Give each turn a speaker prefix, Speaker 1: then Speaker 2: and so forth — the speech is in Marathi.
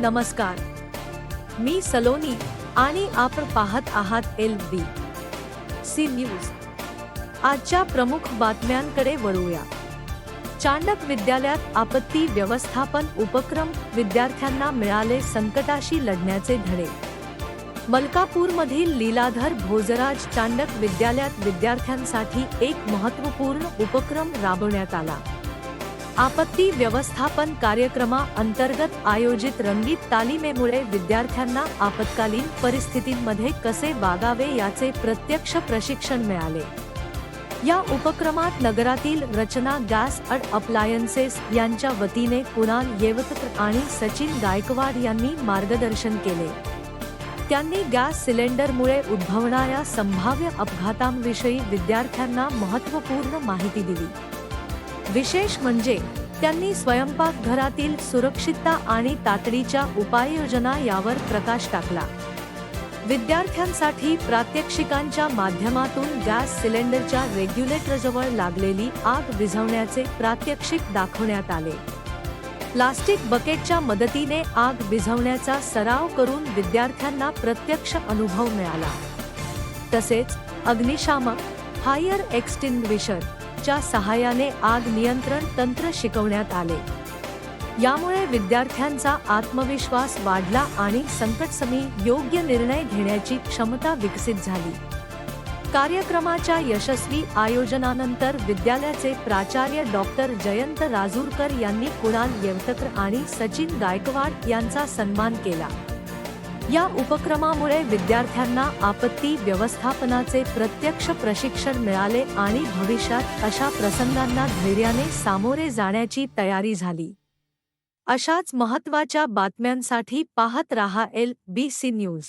Speaker 1: नमस्कार. मी सलोनी आणि आपण पाहत आहात एल बी सी न्यूज. आजच्या प्रमुख बातम्यांकडे वळूया. चांडक विद्यालयात आपत्ती व्यवस्थापन उपक्रम विद्यार्थ्यांना मिळाले संकटाशी लढण्याचे धडे. मलकापूरमधील लीलाधर भोजराज चांडक विद्यालयात विद्यार्थ्यांसाठी एक महत्त्वपूर्ण उपक्रम राबवण्यात आला. आपत्ती व्यवस्थापन कार्यक्रमा अंतर्गत आयोजित रंगीत तालिमेमुळे विद्यार्थ्यांना आपत्कालीन परिस्थितींमध्ये कसे वागावे याचे प्रत्यक्ष प्रशिक्षण मिळाले. या उपक्रमात नगरातील रचना गॅस अँड अप्लायन्सेस यांच्या वतीने कुणाल येवतकर आणि सचिन गायकवाड यांनी मार्गदर्शन केले. त्यांनी गॅस सिलेंडरमुळे उद्भवणाऱ्या संभाव्य अपघातांविषयी विद्यार्थ्यांना महत्त्वपूर्ण माहिती दिली. विशेष म्हणजे त्यांनी स्वयंपाकघरातील सुरक्षितता आणि तातडीच्या उपाययोजना यावर प्रकाश टाकला. विद्यार्थ्यांसाठी प्रात्यक्षिकांच्या माध्यमातून गॅस सिलेंडरच्या रेग्युलेटरजवळ लागलेली आग विझवण्याचे प्रात्यक्षिक दाखवण्यात आले. प्लास्टिक बकेटच्या मदतीने आग विझवण्याचा सराव करून विद्यार्थ्यांना प्रत्यक्ष अनुभव मिळाला. तसेच अग्निशामक फायर एक्सटिंग्विशर च्या सहाय्याने आग नियंत्रण तंत्र शिकवण्यात आले. यामुळे विद्यार्थ्यांचा आत्मविश्वास वाढला आणि संकटसमी योग्य निर्णय घेण्याची क्षमता विकसित झाली. कार्यक्रमाच्या यशस्वी आयोजनानंतर विद्यालयाचे प्राचार्य डॉक्टर जयंत राजूरकर यांनी कुणाल येवतकर आणि सचिन गायकवाड यांचा सन्मान केला. या उपक्रमामुळे विद्यार्थ्यांना आपत्ती व्यवस्थापनाचे प्रत्यक्ष प्रशिक्षण मिळाले आणि भविष्यात अशा प्रसंगांना धैर्याने सामोरे जाण्याची तयारी झाली. अशाच महत्त्वाच्या बातम्यांसाठी पाहत रहा एल बी सी न्यूज.